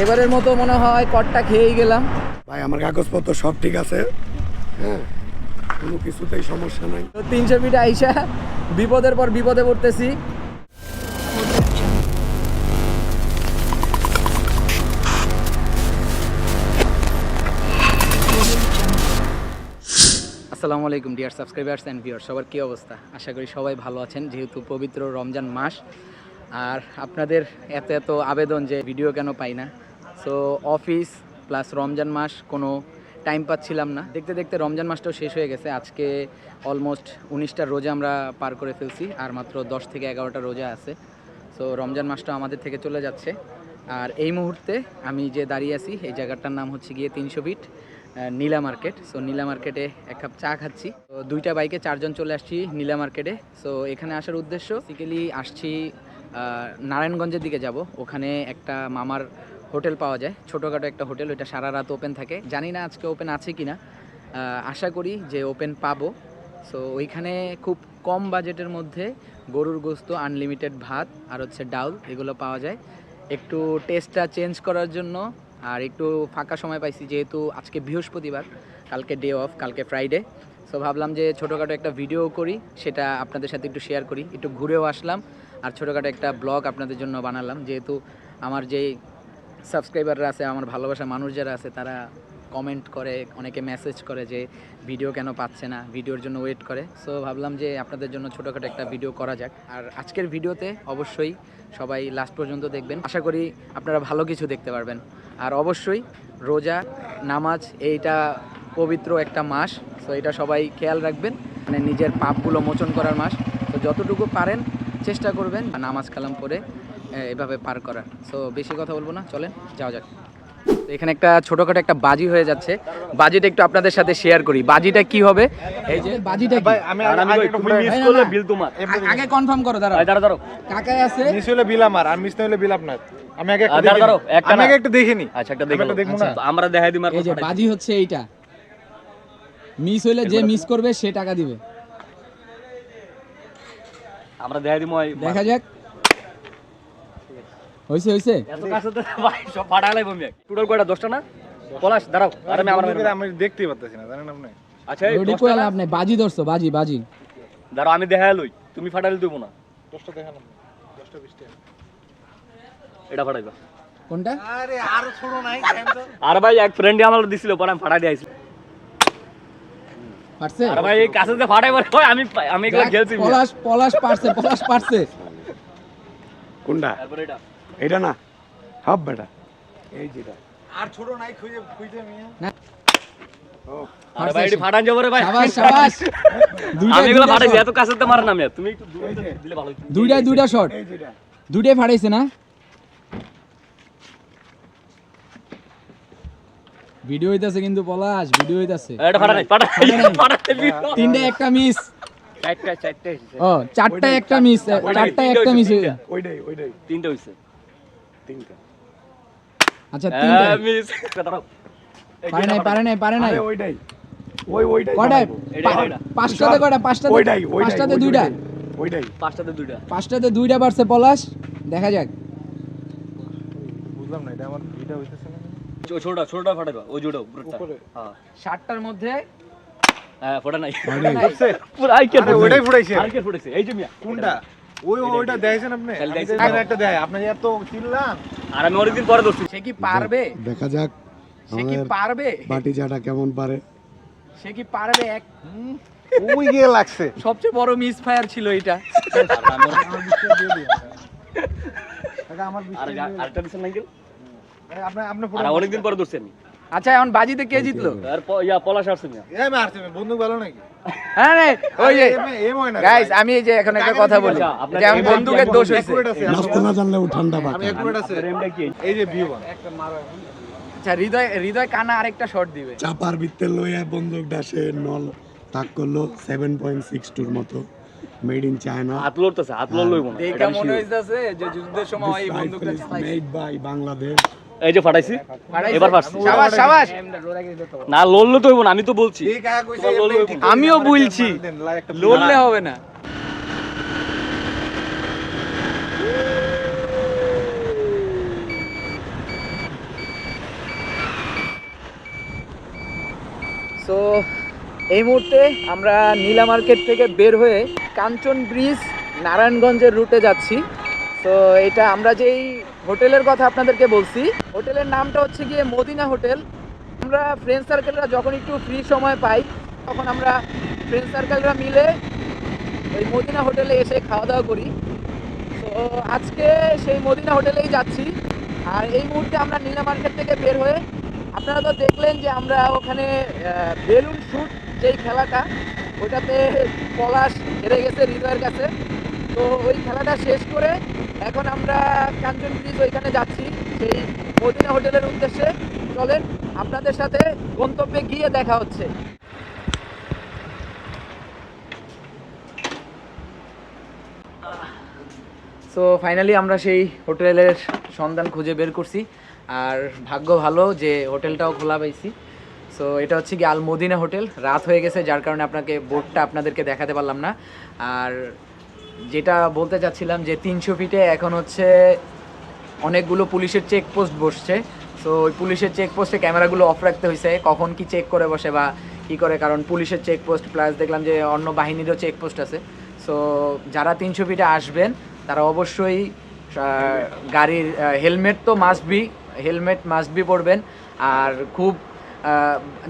এবারের মতো মনে হয় কটটা খেয়েই গেলাম। ভাই আমার কাগজপত্র সব ঠিক আছে। হ্যাঁ কোনো কিছুতেই সমস্যা নাই। তো তিনশো ফিট আইসা বিপদের পর বিপদে পড়তেছি। আসসালামু আলাইকুম ডিয়ার সাবস্ক্রাইবার্স অ্যান্ড ভিউয়ার সবার কী অবস্থা? আশা করি সবাই ভালো আছেন যেহেতু পবিত্র রমজান মাস। আর আপনাদের এত এত আবেদন যে ভিডিও কেন পাই না? সো অফিস প্লাস রমজান মাস কোনো টাইম পাচ্ছিলাম না। দেখতে দেখতে রমজান মাসটাও শেষ হয়ে গেছে। আজকে অলমোস্ট উনিশটা রোজা আমরা পার করে ফেলছি, আর মাত্র দশ থেকে এগারোটা রোজা আছে। সো রমজান মাসটা আমাদের থেকে চলে যাচ্ছে। আর এই মুহূর্তে আমি যে দাঁড়িয়ে আছি, এই জায়গাটার নাম হচ্ছে গিয়ে তিনশো feet Nila market. So Nila মার্কেটে এক কাপ চা খাচ্ছি। তো দুইটা বাইকে চারজন চলে আসছি নীলা মার্কেটে। সো এখানে আসার উদ্দেশ্য বেসিক্যালি আসছি নারায়ণগঞ্জের দিকে যাব। ওখানে একটা মামার হোটেল পাওয়া যায়। ছোটোখাটো একটা হোটেল, ওইটা সারা রাত ওপেন থাকে। জানি না আজকে ওপেন আছে কি না আশা করি যে ওপেন পাবো। সো ওইখানে খুব কম বাজেটের মধ্যে গরুর গোস্ত আনলিমিটেড ভাত আর হচ্ছে ডাউল এগুলো পাওয়া যায়। একটু টেস্টটা চেঞ্জ করার জন্য আর একটু ফাঁকা সময় পাইছি, যেহেতু আজকে বৃহস্পতিবার, কালকে ডে অফ কালকে ফ্রাইডে সো ভাবলাম যে ছোটোখাটো একটা ভিডিও করি, সেটা আপনাদের সাথে একটু শেয়ার করি, একটু ঘুরেও আসলাম। আর ছোটোখাটো একটা ব্লগ আপনাদের জন্য বানালাম। যেহেতু আমার যেই সাবস্ক্রাইবাররা আছে, আমার ভালোবাসা মানুষ যারা আছে, তারা কমেন্ট করে, অনেকে মেসেজ করে যে ভিডিও কেন পাচ্ছে না ভিডিওর জন্য ওয়েট করে। সো ভাবলাম যে আপনাদের জন্য ছোটোখাটো একটা ভিডিও করা যাক। আর আজকের ভিডিওতে অবশ্যই সবাই লাস্ট পর্যন্ত দেখবেন। আশা করি আপনারা ভালো কিছু দেখতে পারবেন। আর অবশ্যই রোজা নামাজ, এইটা পবিত্র একটা মাস। সো এটা সবাই খেয়াল রাখবেন। মানে নিজের পাপগুলো মোচন করার মাস। তো যতটুকু পারেন চেষ্টা করবেন নামাজ কালাম পরে এভাবে পার করার। সো বেশি কথা বলব না চলেন যাওয়া যাক। এখানে একটা ছোটখাটো একটা বাজি হয়ে যাচ্ছে। বাজিটা একটু আপনাদের সাথে শেয়ার করি। বাজিটা কি হবে? এই যে বাজিটা কি? আমি আমি আগে একটু মিস করলে বিল তোমার। আগে কনফার্ম করো দাঁড়াও। এই দাঁড়া দাঁড়াও। কাকাই আছে? মিস হলে বিল আমার আর মিস না হলে বিল আপনার। আমি আগে একটা আর দাঁড়া, দাঁড়াও, একটা আমি আগে একটু দেখে নি আচ্ছা একটা দেখো দেখব না। আমরা দেখাই দিই মার এই যে বাজি হচ্ছে এইটা। মিস হলে যে মিস করবে সে টাকা দিবে। আমরা দেখাই দিই মই দেখা যাক। হইছে হইছে। এত কাছে তো ভাই সব ফাটালাই বমি। টোটাল কয়টা? 10টা না? পলাশ দাঁড়াও আর আমি আমার আমি দেখতেই পারতেছি না জানেন আপনি? আচ্ছা এই ওডি 10টা না? আপনি বাজি ধরছো বাজি বাজি। দাঁড়াও আমি দেখাই লই। তুমি ফাটাইলে দেবো না। দশটা দেখালাম দশটা বিশটা। এটা ফাটাইবা কোনটা? আরে আরও নাই আর ভাই এক ফ্রেন্ড আমার দিছিল পরে আমি ফাটাই দিয়েছি পারছে? আর ভাই এই কাছে যে ফাটাই পারে ওই আমি আমি এগুলো খেলছি পলাশ পলাশ পারছে পলাশ পারছে। কোনটা? তারপরে এটা। এটা না? সব বেটা। এই যেটা আর ছোট নাই খুঁজে খুঁজে মিয়া ও। আর ভাই ফাটান যাব রে ভাই। সাবাস সাবাস। আমি এগুলো দুইটা এত কাছে তো মার না আমি। তুমি একটু দূরে দিলে ভালো হতো। দুইটাই দুইটা শট দুইটাই ফাটাইছে না? ভিডিও হইতাছে কিন্তু পলাশ ভিডিও হইতাছে। এটা ফাটা নাই ফাটা ফাটাই তিনটা একটা মিস চারটা চারটা ও চারটা একটা মিস চারটা একটা মিস ওইটাই ওইটাই। তিনটা হইছে। তিনটা। আচ্ছা তিনটা। মিস পারে নাই পারে নাই পারে নাই। ওইটাই। ওই ওইটাই কয়টায় বানাবো। এটা, পা- এটা। পাঁচটাতে কয়টা? পাঁচটাতে ওইটাই ওইটাই পাঁচটাতে দুইটা। ওইটাই, পাঁচটাতে দুইটা। পাঁচটাতে দুইটা পারছে পলাশ। দেখা যাক। বুঝলাম না এটা আমার ভিটা হইতেছে না। ছোটটা ছোটটা ফাটাইবা ওই পুরোটা হ্যাঁ। ষাটটার মধ্যে হ্যাঁ ফোটা নাই। পুরো আইকে আরে ওইটাই ফুটাইছে আইকে ফুটেছে। এই যে মিয়া কোনটা? ওই ওইটা দেখেছেন আপনি? আমি দেখছি। তো এখানে একটা দেয় আপনি এত চিনলাম। আর আমি অনেকদিন পরে ধরছি। সে কি পারবে? দেখা যাক। সে কি পারবে? বাটি চাটা কেমন পারে। সে কি পারবে? এক ওই গিয়ে লাগছে। সবচেয়ে বড় মিস ফায়ার ছিল এটা আমার আরেকটা দিছেন নাকি অনেকদিন পরে ধরছি আমি। আচ্ছা এখন বাজিতে কে জিতলো? আর ইয়া পলাশ আসছে মারছে ভালো নাকি? হ্যাঁ রে, ওই যে আরে, এম- এম না। রে গাইস আমি এই যে এখন একটা কথা বলি যে আমার বন্দুকের দোষ হয়েছে। Accurate আছে, আমি কি? এই যে ভিউ আচ্ছা হৃদয় হৃদয় কানা আরেকটা শট দিবে। চাপার লইয়া বন্দুক ডাসে নল তাক করল সেভেন পয়েন্ট সিক্স টুর মতো মেড ইন চায়না লইব না এটা মনে হইতাছে যে যুদ্ধের সময় এই বন্দুকটা চালাইছে। মেড বাই বাংলাদেশ এই যে ফাটাইছি। এবার ফাটছি। না লললে তো না আমি তো বলছি। আমিও বলছি। লললে হবে না। সো এই মুহূর্তে আমরা নীলা মার্কেট থেকে বের হয়ে কাঞ্চন ব্রিজ নারায়ণগঞ্জের রুটে যাচ্ছি। তো এটা আমরা যেই হোটেলের কথা আপনাদেরকে বলছি, হোটেলের নামটা হচ্ছে গিয়ে মদিনা হোটেল। আমরা ফ্রেন্ড সার্কেলরা যখন একটু ফ্রি সময় পাই, তখন আমরা ফ্রেন্ড সার্কেলরা মিলে ওই মদিনা হোটেলে এসে খাওয়া দাওয়া করি। তো আজকে সেই মদিনা হোটেলেই যাচ্ছি। আর এই মুহূর্তে আমরা নীলা মার্কেট থেকে বের হয়ে, আপনারা তো দেখলেন যে আমরা ওখানে বেলুন শুট যেই খেলাটা, ওটাতে পলাশ হেরে গেছে হৃদয়ের কাছে। তো ওই খেলাটা শেষ করে এখন আমরা কাঞ্চন ব্রিজ ওইখানে যাচ্ছি। সেই মদিনা হোটেলের উদ্দেশ্যে চলেন, আপনাদের সাথে গন্তব্যে গিয়ে দেখা হচ্ছে। সো ফাইনালি আমরা সেই হোটেলের সন্ধান খুঁজে বের করছি। আর ভাগ্য ভালো যে হোটেলটাও খোলা পাইছি। সো এটা হচ্ছে কি আল মদিনা হোটেল। রাত হয়ে গেছে, যার কারণে আপনাকে বোর্ডটা আপনাদেরকে দেখাতে পারলাম না। আর যেটা বলতে চাচ্ছিলাম যে তিনশো ফিটে এখন হচ্ছে অনেকগুলো পুলিশের চেকপোস্ট বসছে। সো ওই পুলিশের চেকপোস্টে ক্যামেরাগুলো অফ রাখতে হয়েছে কখন কি চেক করে বসে বা কি করে? কারণ পুলিশের চেকপোস্ট প্লাস দেখলাম যে অন্য বাহিনীরও চেকপোস্ট আছে। সো যারা তিনশো ফিটে আসবেন, তারা অবশ্যই গাড়ির হেলমেট তো must be helmet must be পরবেন। আর খুব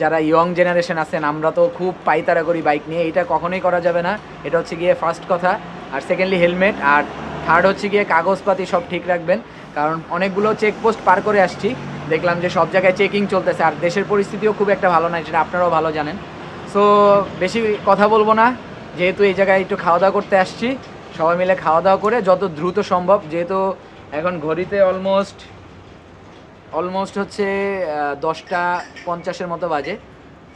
যারা ইয়ং জেনারেশন আছেন, আমরা তো খুব পাইতারা করি বাইক নিয়ে। এটা কখনোই করা যাবে না। এটা হচ্ছে গিয়ে ফার্স্ট কথা। আর সেকেন্ডলি হেলমেট আর থার্ড হচ্ছে গিয়ে কাগজপাতি সব ঠিক রাখবেন। কারণ অনেকগুলো চেকপোস্ট পার করে আসছি। দেখলাম যে সব জায়গায় চেকিং চলতেছে, আর দেশের পরিস্থিতিও খুব একটা ভালো নয় সেটা আপনারাও ভালো জানেন। সো বেশি কথা বলব না, যেহেতু এই জায়গায় একটু খাওয়া দাওয়া করতে আসছি। সবাই মিলে খাওয়া দাওয়া করে যত দ্রুত সম্ভব, যেহেতু এখন ঘড়িতে অলমোস্ট অলমোস্ট হচ্ছে দশটা পঞ্চাশের মতো বাজে।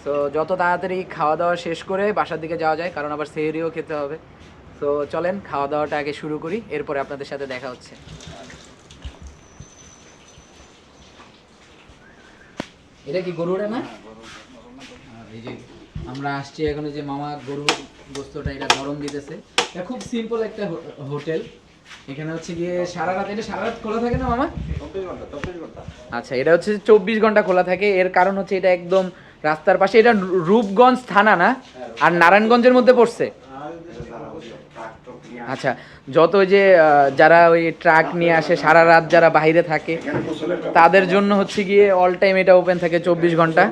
তো যত তাড়াতাড়ি খাওয়া দাওয়া শেষ করে বাসার দিকে যাওয়া যায়, কারণ আবার সেহরিও খেতে হবে। তো চলেন খাওয়া দাওয়াটা আগে শুরু করি এরপরে আপনাদের সাথে দেখা হচ্ছে। এটা কি গরুরে না এই যে আমরা আসছি এখন যে মামা গরু গোস্তটা এটা গরম দিতেছে। এটা খুব সিম্পল একটা হোটেল। এখানে হচ্ছে গিয়ে সারা রাত এটা সারা রাত খোলা থাকে না মামা? আচ্ছা এটা হচ্ছে চব্বিশ ঘণ্টা খোলা থাকে। এর কারণ হচ্ছে এটা একদম রাস্তার পাশে এটা রূপগঞ্জ থানা না? আর নারায়ণগঞ্জের মধ্যে পড়ছে? আচ্ছা যত যে যারা ওই ট্রাক নিয়ে আসে, সারা রাত যারা বাইরে থাকে, তাদের জন্য হচ্ছে গিয়ে অল টাইম এটা ওপেন থাকে চব্বিশ ঘণ্টা।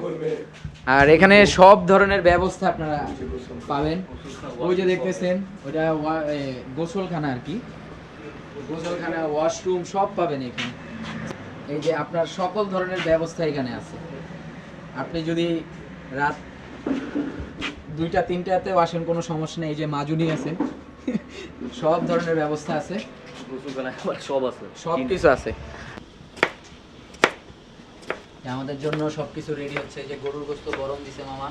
আর এখানে সব ধরনের ব্যবস্থা আপনারা পাবেন। ওই যে দেখতেছেন ওয়া- গোসলখানা আর কি। গোসলখানা ওয়াশরুম সব পাবেন এখানে। এই যে আপনার সকল ধরনের ব্যবস্থা এখানে আছে। আপনি যদি রাত দুইটা, তিনটাতেও আসেন, কোনো সমস্যা নেই। এই যে মাজুনি আছে সব ধরনের ব্যবস্থা আছে। সব আছে। সব কিছু আছে। আমাদের জন্য সবকিছু রেডি হচ্ছে। যে গরুর গোস্ত গরম দিছে মামা।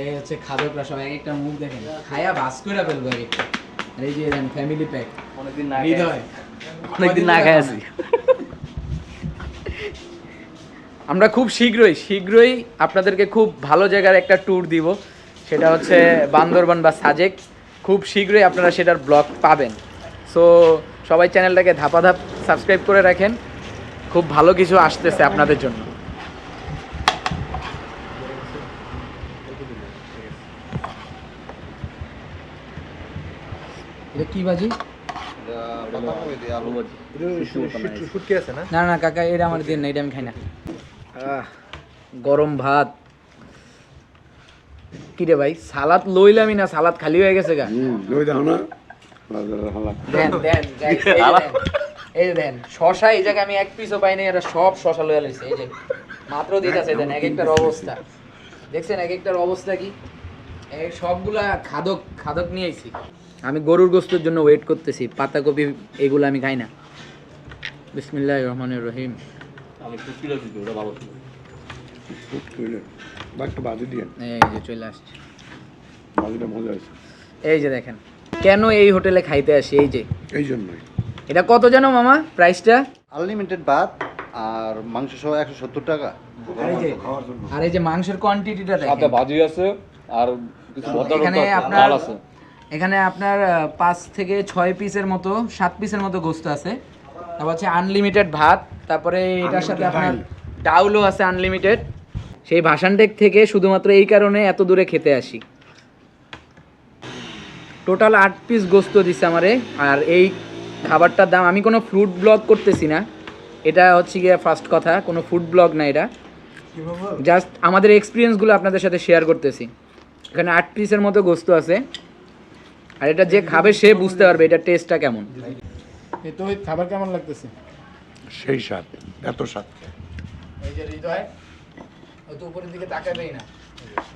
এই হচ্ছে খাদকরা সব এক একটা মুখ দেখেন। খায়া বাস করে ফেলব এক একটা। আর এই যে দেন ফ্যামিলি প্যাক অনেকদিন না হৃদয়। অনেকদিন না খাই আছি। আমরা খুব শীঘ্রই শীঘ্রই আপনাদেরকে খুব ভালো জায়গার একটা ট্যুর দিব। সেটা হচ্ছে বান্দরবান বা সাজেক। খুব শীঘ্রই আপনারা সেটার ব্লগ পাবেন। সো সবাই চ্যানেলটাকে ধাপাধাপ সাবস্ক্রাইব করে রাখেন। খুব ভালো কিছু আসতেছে আপনাদের জন্য। কি বাজি? না? না না কাকা এটা আমার দিন না এটা আমি খাই না। গরম ভাত। কি রে ভাই? সালাদ লইলামই না সালাদ খালি হয়ে গেছে গা। হুম ওই দেখো না। দেন এই যে দেন। এই শশা এই জায়গায় আমি এক পিসও পাইনি এটা সব শশা লইয়া লইছে। এই যে মাত্র দিতেছে দেন এক একটার অবস্থা। দেখছেন এক একটার অবস্থা কি? এই সবগুলা খাদক খাদক নিয়ে আইছি। আমি গরুর গোস্তের জন্য ওয়েট করতেছি পাতাকপি এগুলো আমি খাই না। বিসমিল্লাহ রহমানুর রহিম। আমি ভালো দিয়ে। এই যে চলে আসছে। বাজুটা মজা আছে এই যে দেখেন কেন এই হোটেলে খাইতে আসি? এই যে। এই জন্যই। এটা কত জানো মামা প্রাইসটা? আনলিমিটেড ভাত আর মাংস সহ একশো সত্তর টাকা। আর এই যে আর এই যে মাংসের কোয়ান্টিটিটা সাথে দেখেন ভাজি আছে আর কিছু ভর্তা এখানে টর্তা আছে, আপনার ডাল আছে। এখানে আপনার আহ, পাঁচ থেকে ছয় পিসের মতো সাত পিসের মতো গোস্ত আছে। তারপর হচ্ছে আনলিমিটেড ভাত তারপরে এটার সাথে আপনার ডাউলও আছে আনলিমিটেড সেই ভাসানটেক থেকে শুধুমাত্র এই কারণে এত দূরে খেতে আসি। টোটাল আট পিস গোস্ত দিছে আমারে আর এই খাবারটার দাম আমি কোনো ফুড ব্লগ করতেছি না। এটা হচ্ছে গিয়ে ফার্স্ট কথা কোনো ফুড ব্লগ না এটা। জাস্ট আমাদের এক্সপিরিয়েন্সগুলো আপনাদের সাথে শেয়ার করতেছি। এখানে আট পিসের মতো গোস্ত আছে। আর এটা যে খাবে সে বুঝতে পারবে এটা টেস্টটা কেমন। এই তো খাবার কেমন লাগতেছে? সেই স্বাদ এত স্বাদ। এই যে হৃদয়। উপরের দিকে তাকাবেই না।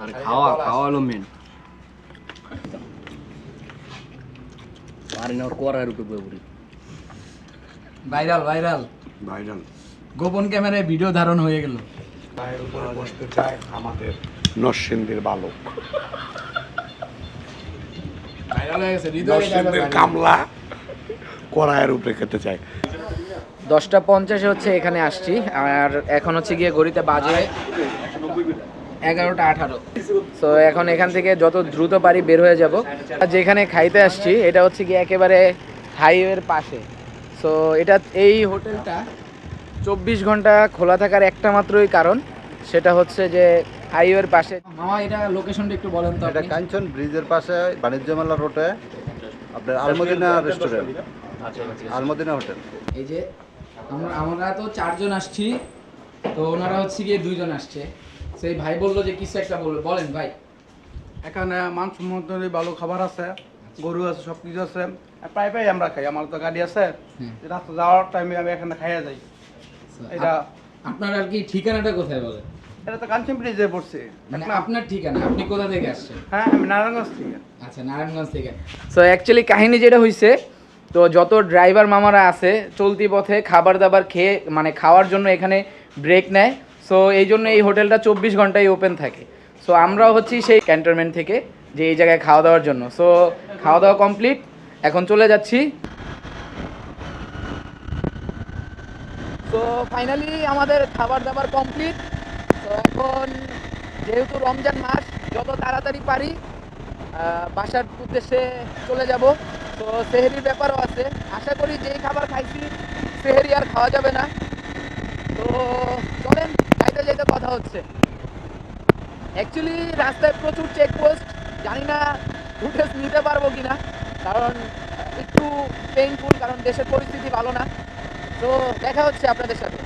আর খাওয়া খাওয়া হলো মেন পারি না ওর করার উপরে বয়ে পড়ি। Viral viral. গোপন ক্যামেরায় ভিডিও ধারণ হয়ে গেল। পায়ের উপরে বসতে চায় আমাদের নরসিংদীর বালক। ভাইরাল নরসিংদীর কামলা কড়াইয়ের উপরে খেতে চায়। দশটা পঞ্চাশে হচ্ছে এখানে আসছি আর এখন হচ্ছে গিয়ে ঘড়িতে বাজে এগারোটা আঠারো। তো এখন এখান থেকে যত দ্রুত পারি বের হয়ে যাব। আর যেখানে খাইতে আসছি এটা হচ্ছে গিয়ে একেবারে হাইওয়ের পাশে। সো এটা এই হোটেলটা চব্বিশ ঘণ্টা খোলা থাকার একটা মাত্রই কারণ। সেটা হচ্ছে যে হাইওয়ের পাশে মামা এটা লোকেশনটা একটু বলেন তো এটা কাঞ্চন ব্রিজের পাশে বাণিজ্য মেলা রোডে আপনার আলমদিনা রেস্টুরেন্ট আলমদিনা হোটেল। এই যে আমরা আমরা তো চারজন আসছি। তো ওনারা হচ্ছে গিয়ে দুইজন আসছে। সেই ভাই বলল যে কিছু একটা বলল বলেন ভাই। এখানে মানসম্মত ভালো খাবার আছে গরু আছে সব কিছু আছে। আর প্রায় প্রায় আমরা খাই আমার তো গাড়ি আছে। রাস্তা যাওয়ার টাইমে আমি এখানে খাইয়া যাই। এটা আপনার আর কি ঠিকানাটা কোথায় বলে? এটা তো কাঞ্চন ব্রিজে পড়ছে। মানে আপনার ঠিকানা আপনি কোথা থেকে আসছেন? হ্যাঁ আমি নারায়ণগঞ্জ থেকে। আচ্ছা নারায়ণগঞ্জ থেকে। সো অ্যাকচুয়ালি কাহিনী যেটা হয়েছে তো যত ড্রাইভার মামারা আছে চলতি পথে খাবার দাবার খেয়ে মানে খাওয়ার জন্য এখানে ব্রেক নেয়। সো এই জন্য এই হোটেলটা চব্বিশ ঘন্টাই ওপেন থাকে। সো আমরাও হচ্ছি সেই ক্যান্টনমেন্ট থেকে, যে এই জায়গায় খাওয়া দাওয়ার জন্য। সো খাওয়া দাওয়া কমপ্লিট এখন চলে যাচ্ছি। তো ফাইনালি আমাদের খাবার দাবার কমপ্লিট তো এখন যেহেতু রমজান মাস, যত তাড়াতাড়ি পারি বাসার উদ্দেশ্যে চলে যাব। তো সেহেরির ব্যাপারও আছে। আশা করি যেই খাবার খাইছি, সেহেরি আর খাওয়া যাবে না। তো চলেন। যেতে কথা হচ্ছে। অ্যাকচুয়ালি রাস্তায় প্রচুর চেকপোস্ট জানি না ফুটেজ নিতে পারব কি না কারণ একটু পেইনফুল কারণ দেশের পরিস্থিতি ভালো না। তো দেখা হচ্ছে আপনাদের সাথে।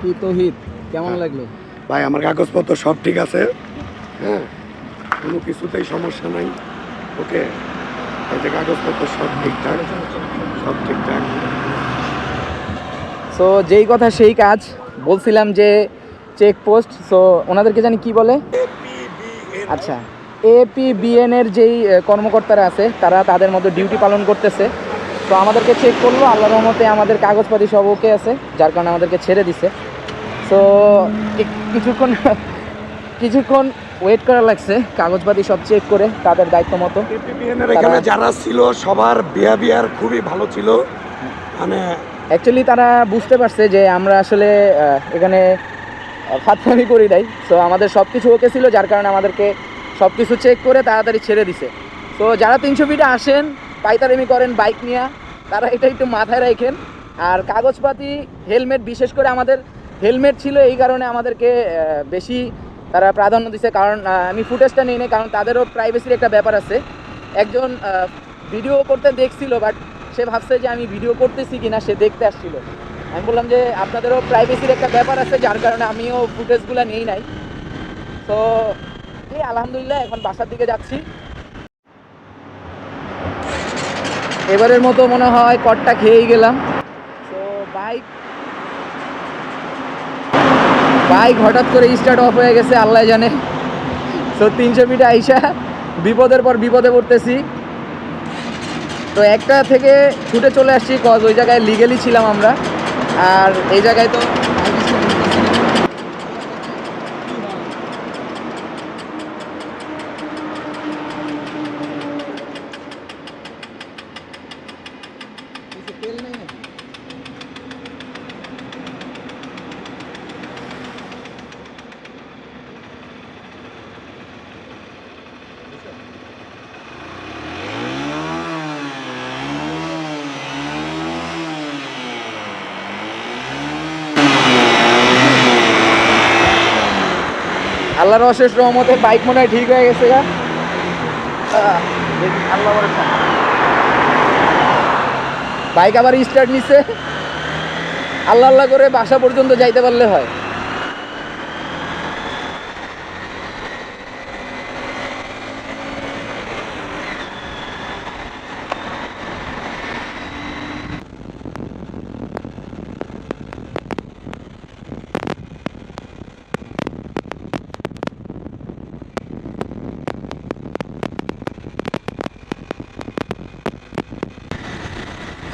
কি তহিদ কেমন লাগল? ভাই আমার কাগজপত্র সব ঠিক আছে। হ্যাঁ কোনো কিছুতেই সমস্যা নাই। ওকে? এই যে কাগজপত্র সব ঠিকঠাক সব ঠিকঠাক। সো যেই কথা সেই কাজ। বলছিলাম যে চেকপোস্ট সো ওনাদেরকে জানি কি বলে? আচ্ছা এপিবিএন এর যেই কর্মকর্তারা আছে তারা তাদের মতো ডিউটি পালন করতেছে। তো আমাদেরকে চেক করল আল্লাহ রহমতে আমাদের কাগজপাতি সব ওকে আছে যার কারণে আমাদেরকে ছেড়ে দিছে। তো কিছুক্ষণ কিছুক্ষণ ওয়েট করা লাগছে কাগজপাতি সব চেক করে তাদের দায়িত্ব মতো। এখানে যারা ছিল সবার বিহেভিয়ার খুবই ভালো ছিল। মানে অ্যাকচুয়ালি তারা বুঝতে পারছে যে আমরা আসলে এখানে ফাতফামি করি নাই। সো আমাদের সব কিছু ওকে ছিল যার কারণে আমাদেরকে সব কিছু চেক করে তাড়াতাড়ি ছেড়ে দিছে। তো যারা তিনশো ফিটে আসেন পাইতারেমি করেন বাইক নিয়ে তারা এটা একটু মাথায় রাখেন। আর কাগজপাতি হেলমেট বিশেষ করে আমাদের হেলমেট ছিল এই কারণে আমাদেরকে বেশি তারা প্রাধান্য দিছে। কারণ আমি ফুটেজটা নিই কারণ তাদেরও প্রাইভেসির একটা ব্যাপার আছে। একজন ভিডিও করতে দেখছিল বাট সে ভাবছে যে আমি ভিডিও করতেছি কিনা, সে দেখতে আসছিল। আমি বললাম যে, আপনাদেরও প্রাইভেসির একটা ব্যাপার আছে, যার কারণে আমিও ফুটেজগুলো নিই নাই। তো, এই আলহামদুলিল্লাহ, এখন বাসার দিকে যাচ্ছি। এবারের মতো মনে হয় কটটা খেয়েই গেলাম। তো বাইক বাইক হঠাৎ করে স্টার্ট অফ হয়ে গেছে, আল্লাহ জানে। তো তিনশো ফিটে আইসা, বিপদের পর বিপদে পড়তেছি। তো একটা থেকে ছুটে চলে আসছি কজ ওই জায়গায় লিগেলি ছিলাম আমরা। আর এই জায়গায় তো আল্লাহর অশেষ রহমতে বাইক মনে হয় ঠিক হয়ে গেছে গা। আল্লাহ বাইক আবার স্টার্ট নিছে। আল্লাহ আল্লাহ করে বাসা পর্যন্ত যাইতে পারলে হয়।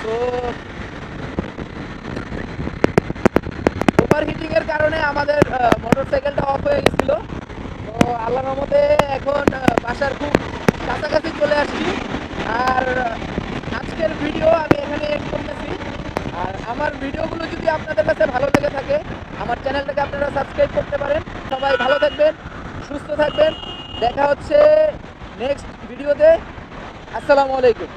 তো ওভার এর কারণে আমাদের মোটর সাইকেলটা অফ হয়ে গেছিল। তো আল্লাহর রহমতে এখন বাসার খুব কাছাকাছি চলে আসছি। আর আজকের ভিডিও আমি এখানে এড করতেছি। আর আমার ভিডিওগুলো যদি আপনাদের কাছে ভালো লেগে থাকে, আমার চ্যানেলটাকে আপনারা সাবস্ক্রাইব করতে পারেন। সবাই ভালো থাকবেন, সুস্থ থাকবেন। দেখা হচ্ছে নেক্সট ভিডিওতে আসসালামু আলাইকুম।